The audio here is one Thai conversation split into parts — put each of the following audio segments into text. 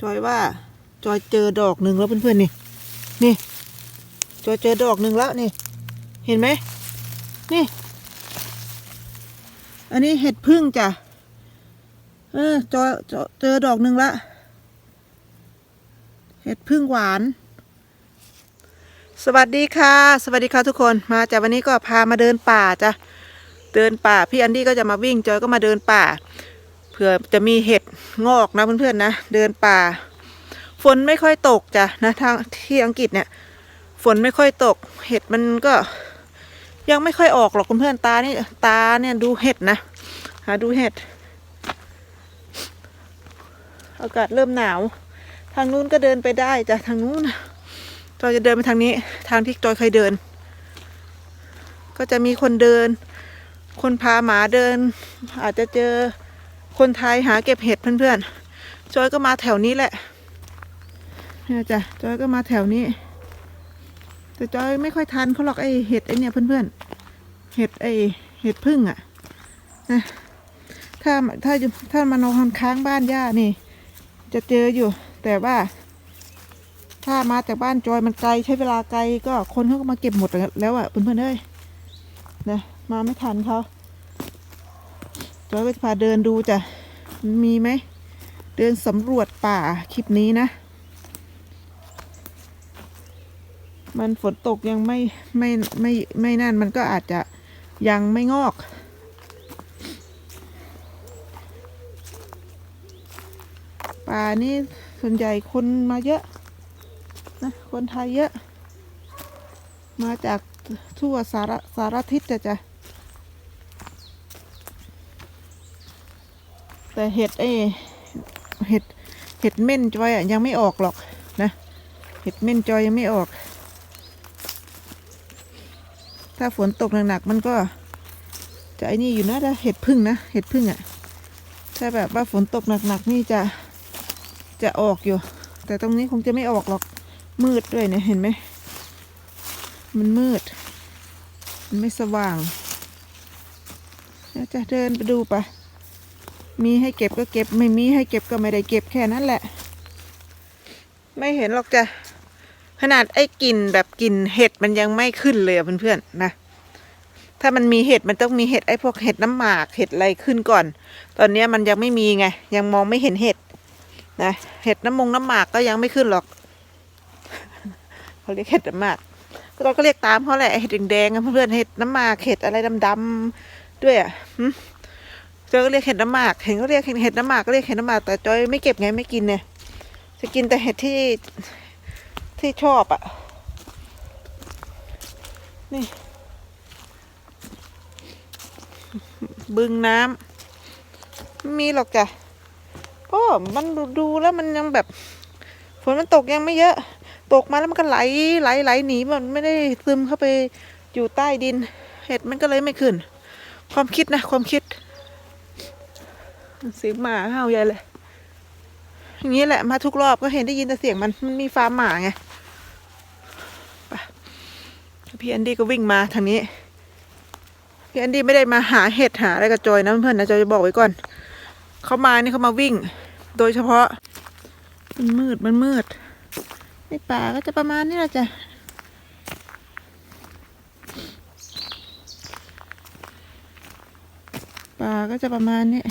จอยว่า จอยเจอดอกหนึ่งแล้วเพื่อนๆนี่ นี่ จอยเจอดอกหนึ่งแล้วนี่ เห็นไหม นี่ อันนี้เห็ดพึ่งจ้ะ เออ จอยเจอดอกหนึ่งละ เห็ดพึ่งหวาน สวัสดีค่ะ สวัสดีค่ะทุกคน มาจากวันนี้ก็พามาเดินป่าจ้ะ เดินป่า พี่อันดี้ก็จะมาวิ่ง จอยก็มาเดินป่า ผื่อจะมีเห็ดงอกนะเพื่อนๆนะเดินป่า ฝนไม่ค่อยตกจ้ะนะทางที่อังกฤษเนี่ย ฝนไม่ค่อยตก เห็ดมันก็ ยังไม่ค่อยออกหรอกเพื่อนๆตานี่ตาเนี่ยดูเห็ดนะหาดูเห็ด อากาศเริ่มหนาว ทางนู้นก็เดินไปได้จ้ะทางนู้นจอยจะเดินไปทางนี้ ทางที่จอยเคยเดิน ก็จะมีคนเดิน คนพาหมาเดิน อาจจะเจอ คนไทยหาเก็บเห็ดเพื่อนๆจอยก็มาแถวนี้แหละเนี่ยจ้ะจอยก็มาแถวนี้ แต่จอยไม่ค่อยทันเขาหรอกไอเห็ดไอเนี่ยเพื่อนๆเห็ดไอเห็ดพึ่งอะนะถ้าถ้าถ้ามานอนค้างบ้านย่านี่ จะเจออยู่ แต่ว่า ถ้ามาจากบ้านจอยมันไกลใช้เวลาไกลก็คนเขาก็มาเก็บหมดแล้วอะเพื่อนๆเอ้ยนะมาไม่ทันเขา จอยก็จะพาเดินดูจ้ะ มีไหม เดินสำรวจป่าคลิปนี้นะ มันฝนตกยังไม่ไม่ไม่ไม่นั่นมันก็อาจจะยังไม่งอกป่านี่ส่วนใหญ่คนมาเยอะนะคนไทยเยอะ มาจากทั่วสารสารทิศจะจ้ะ แต่เห็ดไอเห็ดเห็ดเม่นจอยอะยังไม่ออกหรอกนะ เห็ดเม่นจอยยังไม่ออก ถ้าฝนตกหนักๆมันก็จะไอ้นี่อยู่นะเห็ดพึ่งนะเห็ดพึ่งอะถ้าแบบว่าฝนตกหนักๆนี่จะจะออกอยู่ แต่ตรงนี้คงจะไม่ออกหรอกมืดด้วยเนี่ยเห็นไหมมันมืด มันไม่สว่าง เดี๋ยวจะเดินไปดูไปะ มีให้เก็บก็เก็บ ไม่มีให้เก็บก็ไม่ได้เก็บแค่นั้นแหละ ไม่เห็นหรอกจ้ะขนาดไอ้กลิ่นแบบกลิ่นเห็ดมันยังไม่ขึ้นเลยอะเพื่อนๆนะถ้ามันมีเห็ดมันต้องมีเห็ดไอ้พวกเห็ดน้ำหมากเห็ดอะไรขึ้นก่อน ตอนนี้มันยังไม่มีไง ยังมองไม่เห็นเห็ดนะเห็ดน้ำมงน้ำหมากก็ยังไม่ขึ้นหรอกเขาเรียกเห็ดน้ำหมากเราก็เรียกตามเขาแหละเห็ดแดงๆเพื่อนๆเห็ดน้ำหมากเห็ดอะไรดำๆด้วยอะ เจอก็เรียกเห็ดน้ำหมาก เห็นเขาเรียกเห็ดน้ำหมากก็เรียกเห็ดน้ำหมากแต่จอยไม่เก็บไงไม่กินเนี่ยจะกินแต่เห็ดที่ที่ชอบอะ่ะ นี่ บึงน้ำมีหรอกจ้ะก็มันดูแล้วมันยังแบบฝนมันตกยังไม่เยอะ ตกมาแล้วมันก็ไหลไหลไหลหนีมันไม่ได้ซึมเข้าไปอยู่ใต้ดิน เห็ดมันก็เลยไม่ขึ้น ความคิดนะ ความคิด เสียงหมาเห่าใหญ่เลย อย่างนี้แหละมาทุกรอบก็เห็นได้ยินแต่เสียงมันมันมีฟาร์มหมาไงไปพี่แอนดี้ก็วิ่งมาทางนี้พี่แอนดี้ไม่ได้มาหาเห็ดหาอะไรกับจอยนะเพื่อนนะจอยจะบอกไว้ก่อนเขามานี่เขามาวิ่ง โดยเฉพาะ มันมืดมันมืดในป่าก็จะประมาณนี้แหละจ้ะป่าก็จะประมาณนี้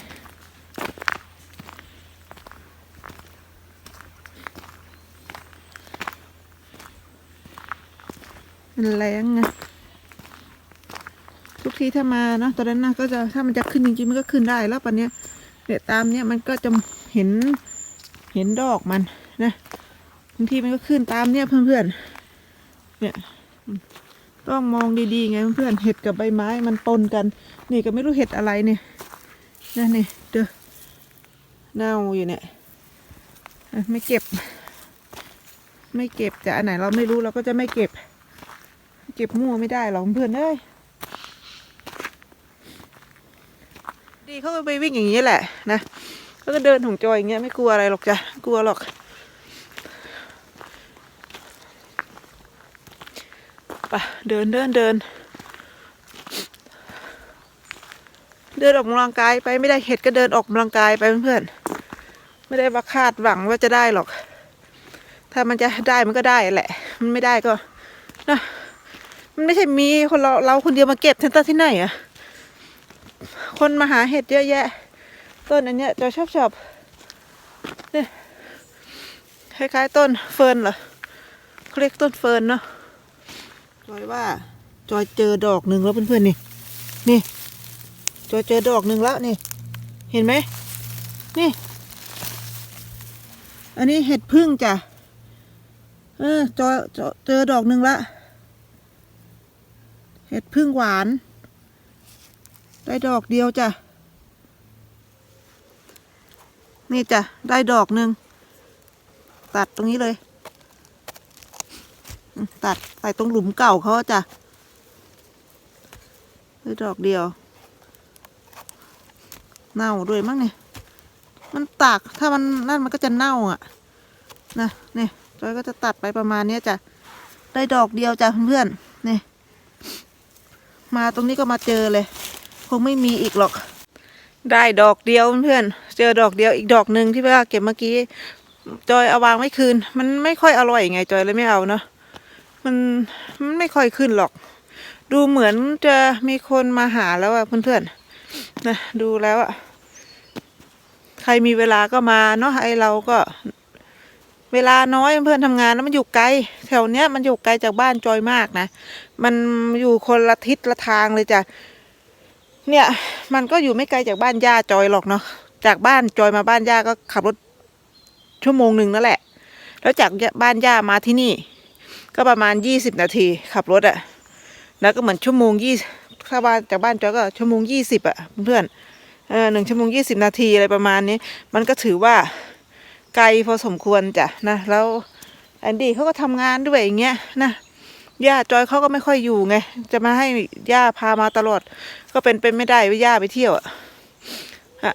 มันแรงไงทุกทีถ้ามาเนาะตอนนั้นนะก็จะถ้ามันจะขึ้นจริงๆมันก็ขึ้นได้แล้วปันเนี้ยเดี๋ยวตามเนี้ยมันก็จะเห็นเห็นดอกมันนะบางทีมันก็ขึ้นตามเนี้ยเพื่อนๆเนี่ยต้องมองดีๆไงเพื่อนๆเห็ดกับใบไม้มันปนกัน นี่ก็ไม่รู้เห็ดอะไรเนี่ยนะนี่เด้อเน่าอยู่เนี่ยไม่เก็บ ไม่เก็บจะอันไหนเราไม่รู้เราก็จะไม่เก็บ เก็บมั่วไม่ได้หรอกเพื่อนเอ้ยดีเขาก็ไปวิ่งอย่างนี้แหละนะเขาก็เดินของจอยอย่างเงี้ยไม่กลัวอะไรหรอกจ้ะกลัวหรอกไปเดินเดินเดิน เดินออกกำลังกายไปไม่ได้เห็ดก็เดินออกกำลังกายไปเพื่อนๆไม่ได้ว่าคาดหวังว่าจะได้หรอก ถ้ามันจะได้มันก็ได้แหละ มันไม่ได้ก็นะ มันไม่ใช่มีคนเราเราคนเดียวมาเก็บเทนเตอร์ที่ไหนอะคนมาหาเห็ดเยอะแยะ ต้นอันเนี้ยจอยชอบชอบเนี่ยคล้ายๆต้นเฟิร์นเหรอเขาเรียกต้นเฟิร์นเนาะจอยว่าจอยเจอดอกหนึ่งแล้วเพื่อนๆนี่ นี่จอยเจอดอกหนึ่งแล้วนี่ เห็นไหมนี่ อันนี้เห็ดพึ่งจ้ะเออจอยจอยเจอดอกหนึ่งละ เห็ดพึ่งหวาน ได้ดอกเดียวจ้ะ นี่จ้ะ ได้ดอกหนึ่ง ตัดตรงนี้เลย ตัดใส่ตรงหลุมเก่าเขาจ้ะ ได้ดอกเดียว เน่าด้วยมั้งเนี่ย มันตาก ถ้ามันนั่นมันก็จะเน่าอะ นะนี่จอยก็จะตัดไปประมาณเนี้ยจ้ะ ได้ดอกเดียวจ้ะเพื่อนๆนี่ มาตรงนี้ก็มาเจอเลย คงไม่มีอีกหรอก ได้ดอกเดียวเพื่อน เจอดอกเดียวอีกดอกหนึ่งที่ว่าเก็บเมื่อกี้ จอยเอาวางไม่คืน มันไม่ค่อยอร่อยไงจอยเลยไม่เอาเนาะ มันมันไม่ค่อยขึ้นหรอก ดูเหมือนจะมีคนมาหาแล้วอะเพื่อนๆนะดูแล้วอะใครมีเวลาก็มาเนาะไอเราก็ เวลาน้อยเพื่อนทำงานแล้วมันอยู่ไกล แถวเนี้ยมันอยู่ไกลจากบ้านจอยมากนะ มันอยู่คนละทิศละทางเลยจ้ะ เนี่ย มันก็อยู่ไม่ไกลจากบ้านย่าจอยหรอกเนาะ จากบ้านจอยมาบ้านย่าก็ขับรถชั่วโมงหนึ่งนั่นแหละ แล้วจากบ้านย่ามาที่นี่ ก็ประมาณยี่สิบนาทีขับรถอะแล้วก็เหมือนชั่วโมงยี่ถ้าบ้านจากบ้านจอยก็ชั่วโมงยี่สิบอะเพื่อนเออหนึ่งชั่วโมงยี่สิบนาทีอะไรประมาณนี้ มันก็ถือว่า ไกลพอสมควรจ้ะนะแล้วแอนดี้เขาก็ทำงานด้วยอย่างเงี้ยนะย่าจอยเขาก็ไม่ค่อยอยู่ไง จะมาให้ย่าพามาตลอด ก็เป็นเป็นไม่ได้ว่าย่าไปเที่ยวอะอะ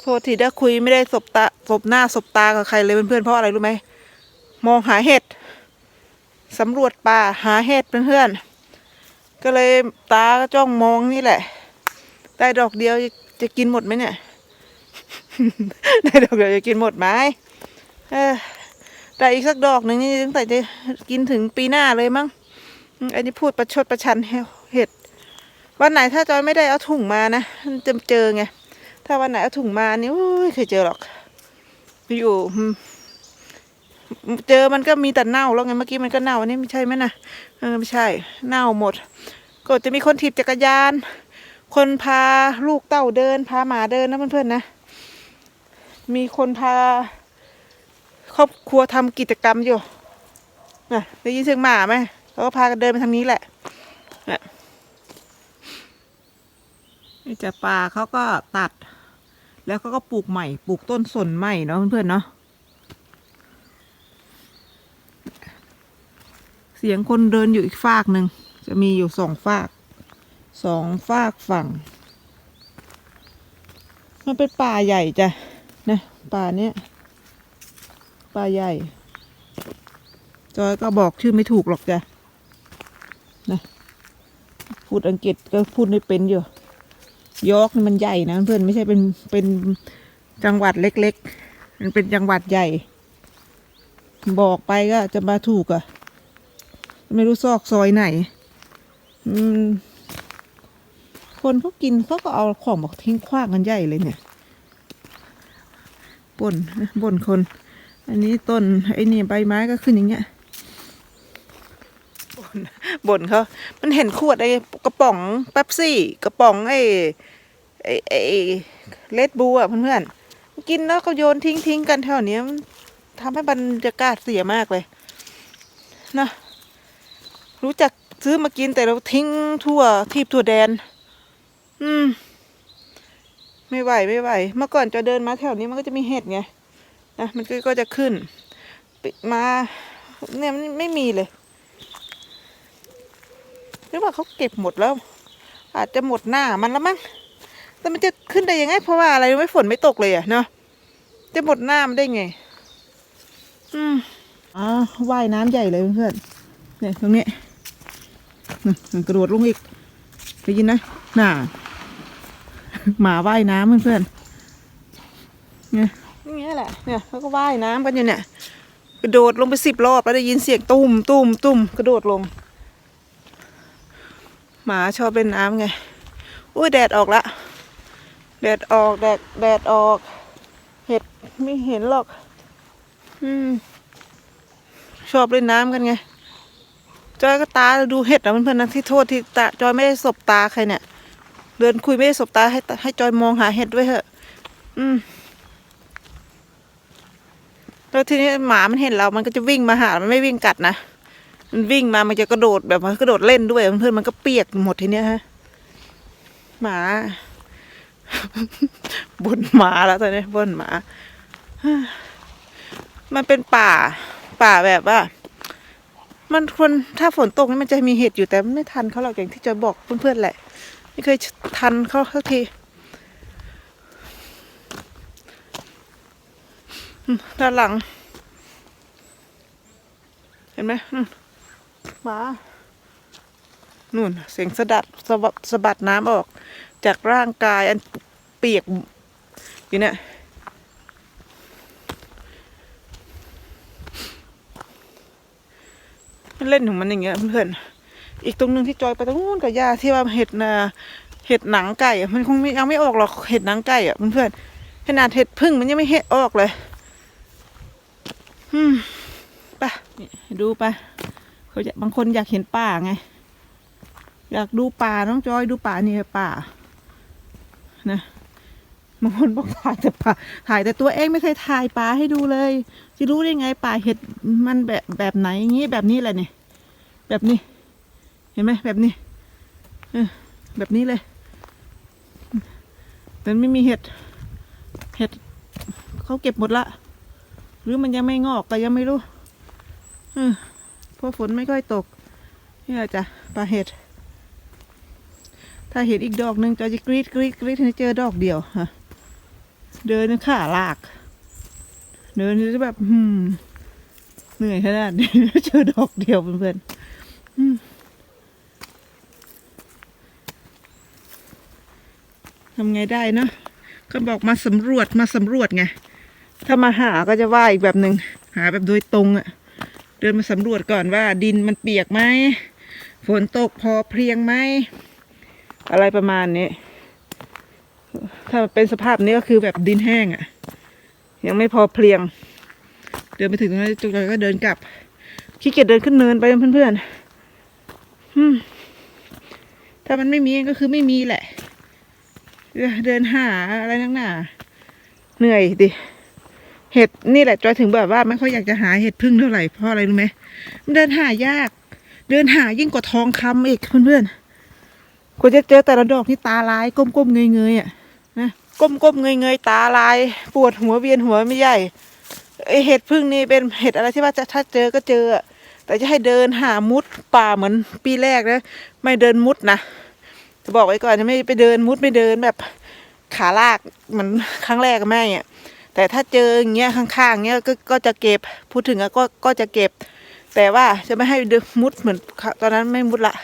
โทษทีได้คุยไม่ได้สบตาสบหน้าสบตากับใครเลยเพื่อนๆเพราะอะไรรู้ไหมมองหาเห็ดสำรวจป่าหาเห็ดเพื่อนๆก็เลยตาก็จ้องมองนี่แหละ ได้ดอกเดียวจะจะกินหมดไหมเนี่ย ได้ดอกเดียวจะกินหมดไหมเออได้อีกสักดอกหนึ่งนี่ตั้งแต่จะกินถึงปีหน้าเลยมั้งอันนี้พูดประชดประชันเห็ด วันไหนถ้าจอยไม่ได้เอาถุงมานะมันจะเจอไง ถ้าวันไหนเอาถุงมานี่โอ้ยเคยเจอหรอก อยู่เจอมันก็มีแต่เน่าแล้วไงเมื่อกี้มันก็เน่าอันนี้ไม่ใช่ไหมนะเออไม่ใช่ เน่าหมด ก็จะมีคนถีบจักรยาน คนพาลูกเต้าเดิน พาหมาเดินนะเพื่อนๆนะ มีคนพาครอบครัวทำกิจกรรมอยู่นะได้ยินเสียงหมาไหมเขาก็พากันเดินไปทางนี้แหละนะนี่จะป่าเขาก็ตัด แล้วเขาก็ปลูกใหม่ ปลูกต้นสนใหม่เนาะเพื่อนๆเนาะเสียงคนเดินอยู่อีกฝากหนึ่งจะมีอยู่สองฝากสองฝากฝั่ง มันเป็นป่าใหญ่จ้ะ ป่าเนี้ยป่าใหญ่ จอยก็บอกชื่อไม่ถูกหรอกจ้ะนะพูดอังกฤษก็พูดไม่เป็นอยู่ ยอกมันใหญ่นะเพื่อนไม่ใช่เป็นเป็นจังหวัดเล็กๆ มันเป็นจังหวัดใหญ่ บอกไปก็จะมาถูกอะ ไม่รู้ซอกซอยไหน อืมคนเขากินเขาก็เอาของบอกทิ้งขว้างกันใหญ่เลยเนี่ย บ่นบ่นคน อันนี้ต้นไอ้นี่ใบไม้ก็ขึ้นอย่างเงี้ยบ่นบ่นเขา มันเห็นขวดไอ้กระป๋องเป๊ปซี่ กระป๋องไอ้ไอ้ไอ้เลดบูอะเพื่อนๆกินแล้วก็โยนทิ้งทิ้งกันแถวนี้มันทำให้บรรยากาศเสียมากเลยนะรู้จักซื้อมากินแต่เราทิ้งทั่วทีบทั่วแดน อืม ไม่ไหวไม่ไหว เมื่อก่อนจะเดินมาแถวนี้มันก็จะมีเห็ดไงนะมันก็จะขึ้นปิมาเนี่ยมันไม่มีเลยหรือว่าเขาเก็บหมดแล้ว อาจจะหมดหน้ามันแล้วมั้งแต่มันจะขึ้นได้ยังไง เพราะว่าอะไรไม่ฝนไม่ตกเลยอะเนาะจะหมดหน้ามันได้ไง อืมอ่าว่ายน้ำใหญ่เลยเพื่อนเนี่ยตรงนี้กระโดดลงอีกได้ยินนะน่ะ หมาว่ายน้ำเพื่อนๆเนี่ยอย่างเงี้ยแหละเนี่ยเขาก็ว่ายน้ำกันอยู่เนี่ย กระโดดลงไปสิบรอบแล้วได้ยินเสียงตุ้มตุ้มตุ้มกระโดดลง หมาชอบเล่นน้ำไงอุ้ยแดดออกละแดดออกแดดแดดออก เห็ดไม่เห็นหรอก อืม ชอบเล่นน้ำกันไงจอยก็ตาดูเห็ดนะเพื่อนๆนะที่โทษที่ตาจอยไม่ได้สบตาใครเนี่ย เดินคุยไม่ได้สบตาให้ให้จอยมองหาเห็ดด้วยเถอะ อืมแล้วทีนี้หมามันเห็นเรา มันก็จะวิ่งมาหา มันไม่วิ่งกัดนะ มันวิ่งมา มันจะกระโดดแบบมันกระโดดเล่นด้วย เพื่อนๆมันก็เปียกหมดทีเนี้ยฮะ หมาบนหมาแล้วตอนนี้บนหมา มันเป็นป่า ป่าแบบว่า มันคนถ้าฝนตกนี่มันจะมีเห็ดอยู่แต่ไม่ทันเขาหรอกอย่างที่จอยบอกเพื่อนๆแหละ ไม่เคยทันเขาสักทีด้านหลัง เห็นไหมมหมานู่นเสียงสะดัดสะบัดสะบัดน้ำออก จากร่างกายอันเปียกอยู่เนี่ยมันเล่นของมันอย่างเงี้ยเพื่อน อีกตรงหนึงที่จอยไปตรงนู้นกับย่าที่ว่าเห็ดนาเห็ดหนังไก่มันคงยังไม่ออกหรอกเห็ดหนังไก่อะเพื่อนๆขนาดเห็ดพึ่งมันยังไม่เห็ดออกเลยอืมไปดูไปเขาจะบางคนอยากเห็นป่าไง อยากดูป่าน้องจอยดูป่านี่ป่า นะบางคนบอกถ่ายแต่ป่าถ่ายแต่ตัวเองไม่เคยถ่ายป่าให้ดูเลย จะรู้ได้ไงป่าเห็ดมันแบบแบบไหนอย่างงี้แบบนี้แหละนี่ยแบบนี้ ห็นไหมแบบนี้เออแบบนี้เลย แต่ไม่มีเห็ด เห็ดเขาเก็บหมดละ หรือมันยังไม่งอกก็ยังไม่รู้เออเพราะฝนไม่ค่อยตกนี่แหละจ้ะป่าเห็ด ถ้าเห็นอีกดอกหนึ่งจอยจะกรีดกรีดกรีดให้เจอดอกเดียวฮะเดินขาลาก เดินจะแบบเหนื่อยขนาดนี้เจอดอกเดียวเพื่อนๆอืม ทำไงได้เนาะก็บอกมาสำรวจมาสำรวจไง ถ้ามาหาก็จะว่าอีกแบบหนึ่งหาแบบโดยตรงอะเดินมาสำรวจก่อนว่า ดินมันเปียกไหมฝนตกพอเพียงไหมอะไรประมาณนี้ถ้าเป็นสภาพนี้ก็คือแบบดินแห้งอะ่ะ ยังไม่พอเพลียง เดินไปถึงตรงนั้นจุกก็เดินกลับขี้เกียจเดินขึ้นเนินไปเพื่อนๆถ้ามันไม่มีก็คือไม่มีแหละ เดินหาอะไรนักหนาเหนื่อยดิเห็ดนี่แหละจอยถึงแบบว่าไม่ค่อยอยากจะหาเห็ดพึ่งเท่าไหร่เพราะอะไรรู้ไหมมันเดินหายาก เดินหายิ่งกว่าทองคำอีกเพื่อนๆกว่าจะเจอแต่ละดอกนี่ตาลาย ก้มๆเงยๆอะนะก้มๆเงยๆตาลาย ปวดหัวเวียนหัวไม่ใหญ่ไอเห็ดพึ่งนี่เป็นเห็ดอะไรที่ว่าจะถ้าเจอก็เจออะแต่จะให้เดินหามุดป่าเหมือนปีแรกนะไม่เดินมุดนะ จะบอกไว้ก่อนจะไม่ไปเดินมุดไม่เดินแบบขาลากเหมือนครั้งแรกอะแม่อะแต่ถ้าเจออย่างเงี้ยข้างๆเงี้ยก็ก็จะเก็บพูดถึงก็ก็จะเก็บ แต่ว่าจะไม่ให้เดินมุดเหมือนตอนนั้นไม่มุดละ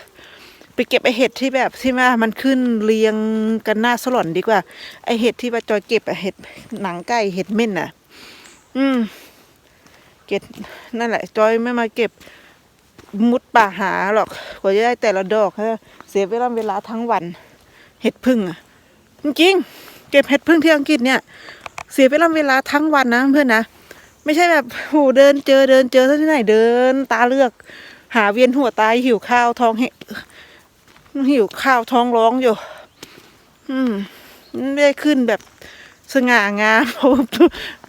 ไปเก็บไอเห็ดที่แบบที่ว่ามันขึ้นเรียงกันหน้าสลอนดีกว่า ไอเห็ดที่ว่าจอยเก็บอเห็ดหนังไก่เห็ดเม่นน่ะ อืม เก็บนั่นแหละ จอยไม่มาเก็บมุดป่าหาหรอกกว่าจะได้แต่ละดอกฮะ สียเวลาเวลาทั้งวัน เห็ดพึ่งอะจริงๆเก็บเห็ดพึ่งที่อังกฤษเนี่ย เสียเวลาเวลาทั้งวันนะเพื่อนนะไม่ใช่แบบโหเดินเจอเดินเจอที่ไหนเดิน ตาเลือก หาเวียนหัวตายหิวข้าวท้องเห็ดหิวข้าวท้องร้องอยู่ อืมไม่ได้ขึ้นแบบสง่างาม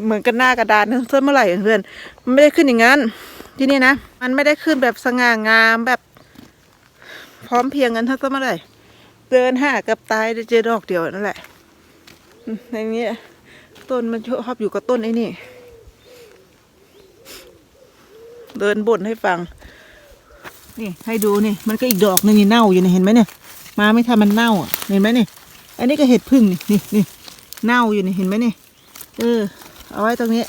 เหมือนกันหน้ากระดานนะเมื่อไหร่เพื่อนมันไม่ได้ขึ้นอย่างนั้น ที่นี่นะ มันไม่ได้ขึ้นแบบสง่างามแบบ พร้อมเพียงกันทั้งเมื่อไรเดินหากับตายเจอดอกเดียวนั่นแหละอืมในนี้ต้นมันชอบอยู่กับต้นไอ้นี่ เดินบ่นให้ฟัง นี่ให้ดูนี่ มันก็อีกดอกนึงนี่เน่าอยู่นี่เห็นไหมเนี่ย มาไม่ทันมันเน่าอะเห็นไหมนี่ อันนี้ก็เห็ดพึ่งนี่นี่นี่เน่าอยู่นี่เห็นไหมนี่ เออ เอาไว้ตรงนี้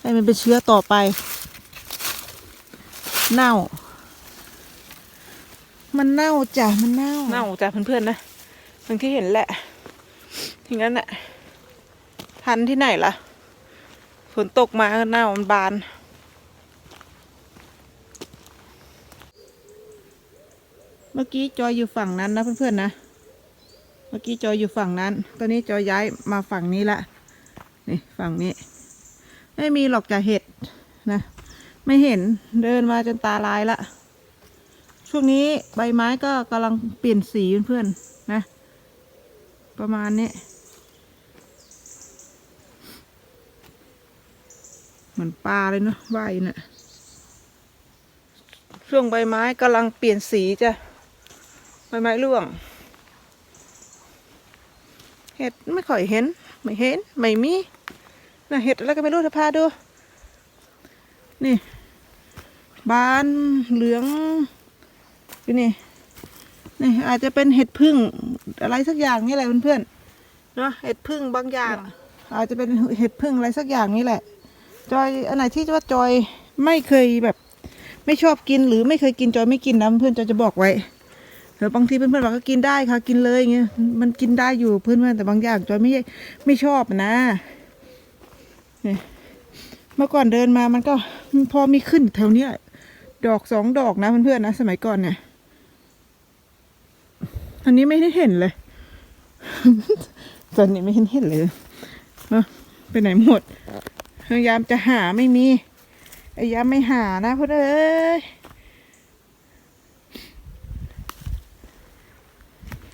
ให้มันเป็นเชื้อต่อไป เน่า มันเน่าจ้ะมันเน่าเน่าจ้ะเพื่อนๆนะอย่างที่เห็นแหละทีนั้นน่ะทันที่ไหนล่ะฝนตกมาหน้ามันบานเมื่อกี้จอยอยู่ฝั่งนั้นนะเพื่อนๆนะ เมื่อกี้จอยอยู่ฝั่งนั้น ตอนนี้จอยย้ายมาฝั่งนี้ละ นี่ฝั่งนี้ ไม่มีหรอกจะเห็ดนะ ไม่เห็นเดินมาจนตาลายละ ช่วงนี้ใบไม้ก็กำลังเปลี่ยนสีเพื่อนๆนะ ประมาณนี้เหมือนปลาเลยเนาะว่ายน่ะช่วงใบไม้กำลังเปลี่ยนสีจ้ะใบไม้ร่วงเห็ดไม่ค่อยเห็น ไม่เห็น ไม่มีนะเห็ดอะไรก็ไม่รู้เธอพาดู นี่ บานเหลือง อยู่นี่นี่อาจจะเป็นเห็ดพึ่งอะไรสักอย่างนี่แหละเพื่อนๆเนาะเห็ดพึ่งบางอย่าง อาจจะเป็นเห็ดพึ่งอะไรสักอย่างนี่แหละ จอยอันไหนที่ว่าจอยไม่เคยแบบ ไม่ชอบกินหรือไม่เคยกินจอยไม่กินนะเพื่อนๆจอยจะบอกไว้เออบางทีเพื่อนๆบอกก็กินได้ค่ะกินเลยอย่างเงี้ยมันกินได้อยู่เพื่อนๆแต่บางอย่างจอยไม่ไม่ชอบนะนี่เมื่อก่อนเดินมามันก็พอมีขึ้นแถวเนี้ยดอกสองดอกนะเพื่อนๆนะสมัยก่อนเนี่ย อันนี้ไม่ได้เห็นเลยตอนนี้ไม่เห็นเห็นเลยเนอะไปไหนหมดพยายามจะหาไม่มีพยายามไม่หานะเพื่อนเอ้ย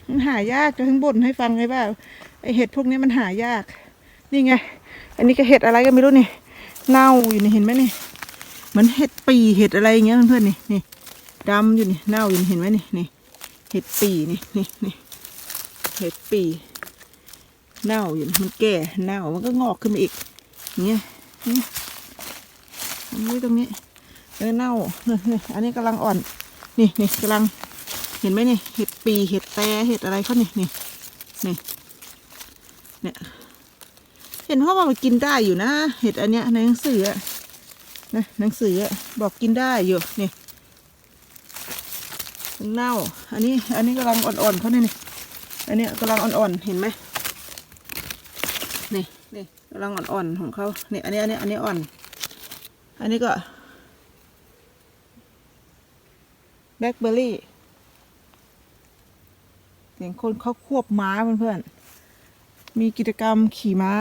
มันหายากจะทั้งบ่นให้ฟังเลยว่าไอเห็ดพวกนี้มันหายาก นี่ไง อันนี้ก็เห็ดอะไรก็ไม่รู้นี่เน่าอยู่นี่เห็นไหมนี่เหมือนเห็ดปีเห็ดอะไรอย่างเงี้ยเพื่อนๆนี่นี่ดำอยู่นี่เน่าอยู่นี่เห็นไหมนี่นี่ เห็ดปีนี่นี่นี่เห็ดปี เน่าอยู่มันแก่เน่ามันก็งอกขึ้นมาอีกเงี้ยนี่อันนี้ตรงนี้เออเน่าเนี่ยเนี่ยอันนี้กำลังอ่อน นี่นี่กำลัง เห็นไหมนี่เห็ดปีเห็ดแต่เห็ดอะไรเขานี่นี่นี่เนี่ยเห็นเขาว่ามันกินได้อยู่นะ เห็ดอันเนี้ยในหนังสืออะนะหนังสืออะบอกกินได้อยู่นี่ เน่า อันนี้ อันนี้กำลังอ่อนๆเขาเนี่ยนี่ อันนี้กำลังอ่อนๆ เห็นไหมนี่นี่กำลังอ่อนๆของเขานี่อันนี้ อันนี้ อันนี้อ่อน อันนี้ก็แบล็คเบอร์รี่เสียงคนเขาควบม้าเพื่อนๆ มีกิจกรรมขี่ม้า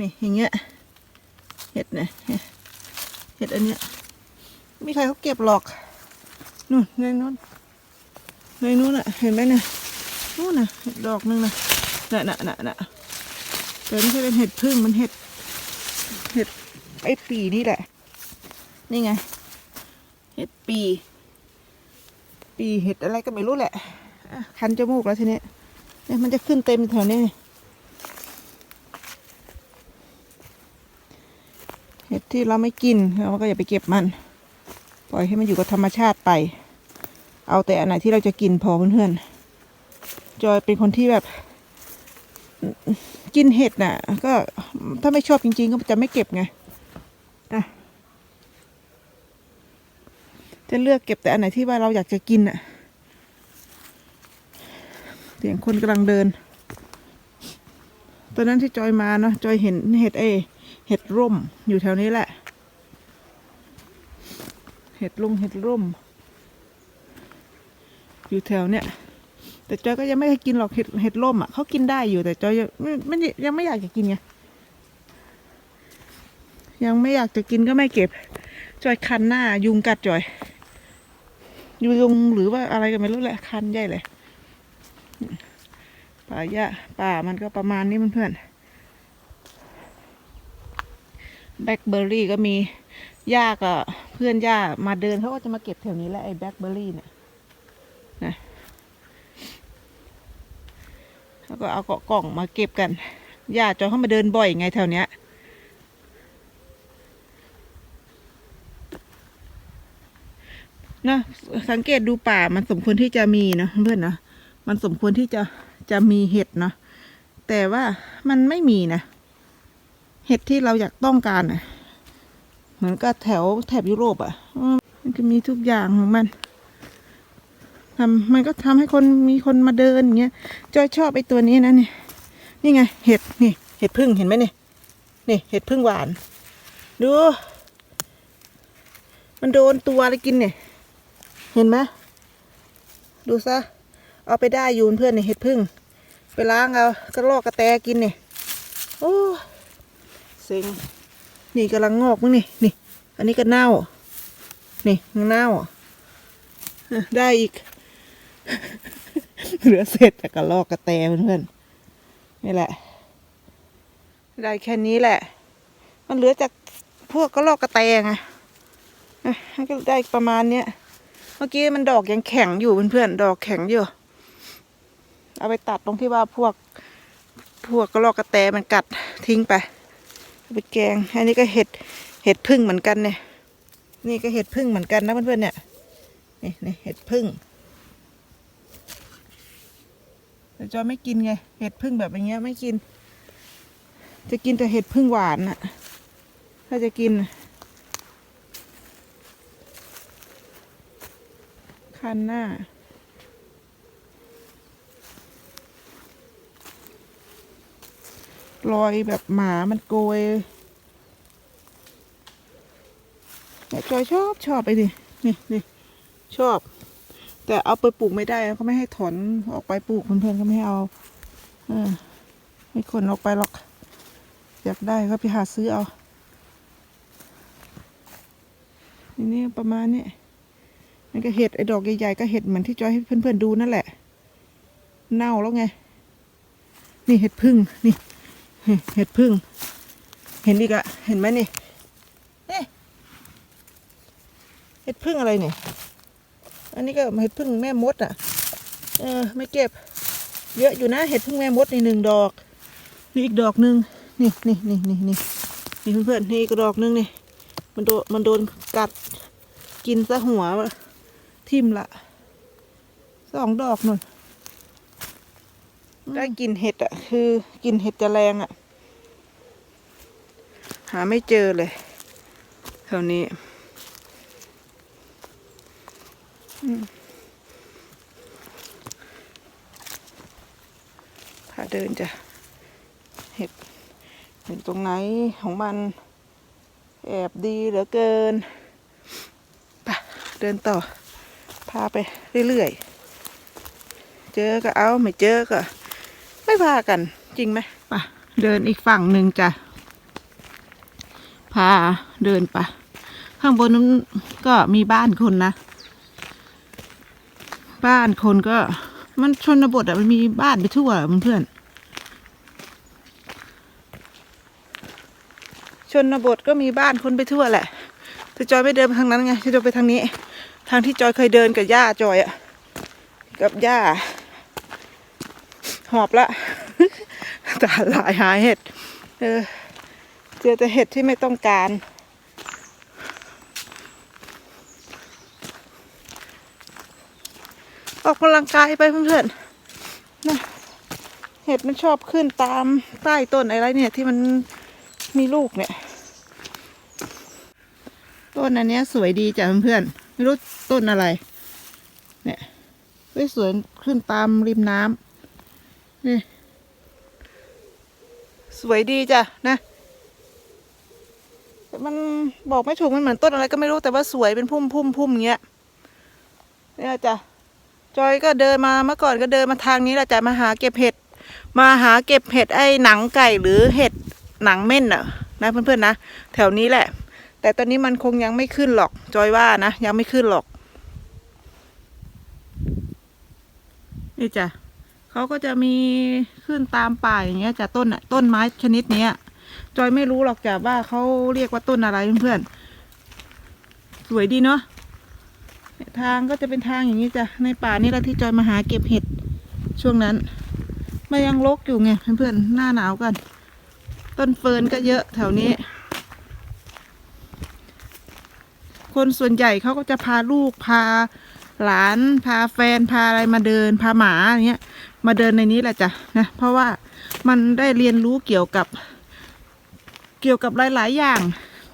นี่ อย่างเงี้ย เห็ดเนี่ยเห็ดอันเนี้ยไม่มีใครเขาเก็บหรอก นู่นในนู้นในนู้นอะ เห็นไหมเนี่ยนู่นน่ะเห็ดดอกหนึงนะน่ะน่ะน่ะน่ะแต่ไม่ใช่เป็นเห็ดพึ่งมันเห็ด เห็ดไอ้ปีนี่แหละ นี่ไง เห็ดปี ปีเห็ดอะไรก็ไม่รู้แหละคันจมูกแล้วทีนี้เนี่ยมันจะขึ้นเต็มแถวนี้ เห็ดที่เราไม่กินเราก็อย่าไปเก็บมัน ปล่อยให้มันอยู่กับธรรมชาติไป เอาแต่อันไหนที่เราจะกินพอเพื่อนๆจอยเป็นคนที่แบบ กินเห็ดน่ะ ก็ถ้าไม่ชอบจริง ๆ ก็จะไม่เก็บไงอะจะเลือกเก็บแต่อันไหนที่ว่าเราอยากจะกินน่ะเสียงคนกำลังเดิน ตอนนั้นที่จอยมาเนาะจอยเห็นเห็ดเอ เห็ดร่มอยู่แถวนี้แหละ เห็ดลงเห็ดร่ม อยู่แถวเนี้ยแต่จอยก็ยังไม่เคยกินหรอกเห็ดเห็ดร่มอะเขากินได้อยู่แต่จอยยังไม่ไม่ยังไม่อยากจะกินไงยังไม่อยากจะกินก็ไม่เก็บ จอยคันหน้า ยุงกัดจอยยุงหรือว่าอะไรกันไม่รู้แหละคันใหญ่เลยป่าหญ้าป่ามันก็ประมาณนี้เพื่อนแบล็คเบอร์รี่ก็มี ย่ากับเพื่อนย่ามาเดินเขาก็จะมาเก็บแถวนี้แหละไอ้แบล็คเบอร์รี่เนี่ยนะแล้วก็เอาเกาะกล่องมาเก็บกันญาติจอยเข้ามาเดินบ่อยไงแถวเนี้ยนะสังเกตดูป่ามันสมควรที่จะมีนะเพื่อนนะมันสมควรที่จะจะมีเห็ดเนาะแต่ว่ามันไม่มีนะ เห็ดที่เราอยากต้องการอะ เหมือนกับแถวแถบยุโรปอะมันก็มีทุกอย่างของมันทำมันก็ทำให้คนมีคนมาเดินอย่างเงี้ยจอยชอบไอ้ตัวนี้นะเนี่ยนี่ไง เห็ดนี่ เห็ดพึ่งเห็นไหมนี่นี่ เห็ดพึ่งหวาน ดู มันโดนตัวอะไรกินเนี่ย เห็นไหมดูซะเอาไปได้ยูนเพื่อนเนี่ยเห็ดพึ่ง ไปล้างเอากระลอกกระแตกินเนี่ยโอ้เซ็ง นี่กำลังงอกมั้งนี่นี่ อันนี้ก็เน่า นี่มันเน่าได้อีก เหลือเศษแต่กระลอกกระแตเพื่อนๆนี่แหละ ได้แค่นี้แหละ มันเหลือจากพวกกระลอกกระแตไงเอ้ยมันก็ได้ประมาณเนี้ยเมื่อกี้มันดอกยังแข็งอยู่เพื่อนๆดอกแข็งอยู่ เอาไปตัดตรงที่ว่าพวก พวกกระรอกกระแตมันกัดทิ้งไป ไปแกง อันนี้ก็เห็ดเห็ดพึ่งเหมือนกันเนี่ย นี่ก็เห็ดพึ่งเหมือนกันนะเพื่อนๆเนี่ย นี่นี่เห็ดพึ่งแต่จอยไม่กินไง เห็ดพึ่งแบบอย่างเงี้ยไม่กิน จะกินแต่เห็ดพึ่งหวานน่ะถ้าจะกินคันหน้า รอยแบบหมามันโกยเนี่ยจอยชอบชอบไปดินี่นี่ชอบ แต่เอาไปปลูกไม่ได้เขาไม่ให้ถอนออกไปปลูกเพื่อนๆเขาไม่ให้เอาเออไม่คนออกไปหรอก อยากได้ก็ไปหาซื้อเอาทีนี้ประมาณนี้มันก็เห็ดไอ้ดอกใหญ่ๆก็เห็ดเหมือนที่จอยให้เพื่อนๆดูนั่นแหละ เน่าแล้วไง นี่เห็ดพึ่งนี่ เห็ดพึ่ง เห็นอีกอะเห็นไหมนี่เห็ดพึ่งอะไรเนี่ย อันนี้ก็เห็ดพึ่งแม่มดอะเออ ไม่เก็บ เยอะอยู่นะเห็ดพึ่งแม่มดนี่หนึ่งดอกนี่อีกดอกหนึ่งนี่นี่นี่นี่นี่นี่เพื่อนๆนี่อีกดอกหนึ่งนี่ มันโดนมันโดนกัดกินซะหัวทิ่มละสองดอกหน่อย ได้กลินเห็ดอะคือกลินเห็ดจะแรงอะหาไม่เจอเลยแถวนี้พาเดินจ้ะเห็ดเห็นตรงไหนของมัน แอบดีเหลือเกินไปเดินต่อ พาไปเรื่อยๆ เจอก็เอาไม่เจอก็ ไม่พากัน จริงไหมไปเดินอีกฝั่งหนึ่งจ้ะ พาเดินไปข้างบนนั้นก็มีบ้านคนนะ บ้านคนก็มันชนบทอะมันมีบ้านไปทั่วอะเพื่อนๆชนบทก็มีบ้านคนไปทั่วแหละ แต่จอยไม่เดินไปทางนั้นไงจะเดินไปทางนี้ ทางที่จอยเคยเดินกับย่าจอยอะกับย่า หอบละตาลายหาเห็ด เออ เจอแต่เห็ดที่ไม่ต้องการ ออกกำลังกายไปเพื่อนๆนะเห็ดมันชอบขึ้นตามใต้ต้นอะไรเนี่ยที่มันมีลูกเนี่ย ต้นอันนี้สวยดีจ้ะเพื่อนๆไม่รู้ต้นอะไร เนี่ยสวยขึ้นตามริมน้ำ สวยดีจ้ะนะแต่มันบอกไม่ถูกมันเหมือนต้นอะไรก็ไม่รู้แต่ว่าสวยเป็นพุ่มพุ่มพุ่มอย่างเงี้ยเนี่ยจ้ะจอยก็เดินมาเมื่อก่อนก็เดินมาทางนี้แหละจ้ะมาหาเก็บเห็ด มาหาเก็บเห็ดไอ้หนังไก่หรือเห็ดหนังเม่นน่ะนะเพื่อนๆนะแถวนี้แหละ แต่ตอนนี้มันคงยังไม่ขึ้นหรอก จอยว่านะยังไม่ขึ้นหรอกนี่จ้ะ เขาก็จะมีขึ้นตามป่าอย่างเงี้ยจ้ะต้นอะต้นไม้ชนิดเนี้ย จอยไม่รู้หรอกจ้ะว่าเขาเรียกว่าต้นอะไรเพื่อนๆสวยดีเนาะทางก็จะเป็นทางอย่างนี้จ้ะในป่านี่แหละที่จอยมาหาเก็บเห็ดช่วงนั้นมันยังรกอยู่ไงเพื่อนๆหน้าหนาวกัน ต้นเฟิร์นก็เยอะแถวนี้ คนส่วนใหญ่เขาก็จะพาลูกพาหลานพาแฟนพาอะไรมาเดิน พาหมาอย่างเงี้ย มาเดินในนี้แหละจ้ะนะเพราะว่ามันได้เรียนรู้เกี่ยวกับ เกี่ยวกับหลาย ๆ อย่าง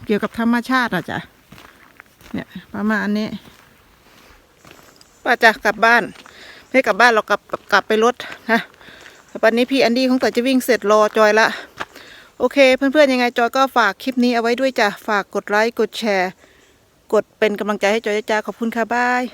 เกี่ยวกับธรรมชาติอะจ้ะเนี่ยประมาณนี้ป้าจะกลับบ้าน ไม่กลับบ้านเรากลับกลับไปรถนะแต่วันนี้พี่แอนดี้คงแต่จะวิ่งเสร็จรอจอยละโอเค เพื่อนๆยังไงจอยก็ฝากคลิปนี้เอาไว้ด้วยจ้ะฝากกดไลค์กดแชร์ กดเป็นกำลังใจให้จอยด้วยจ้าขอบคุณค่ะบาย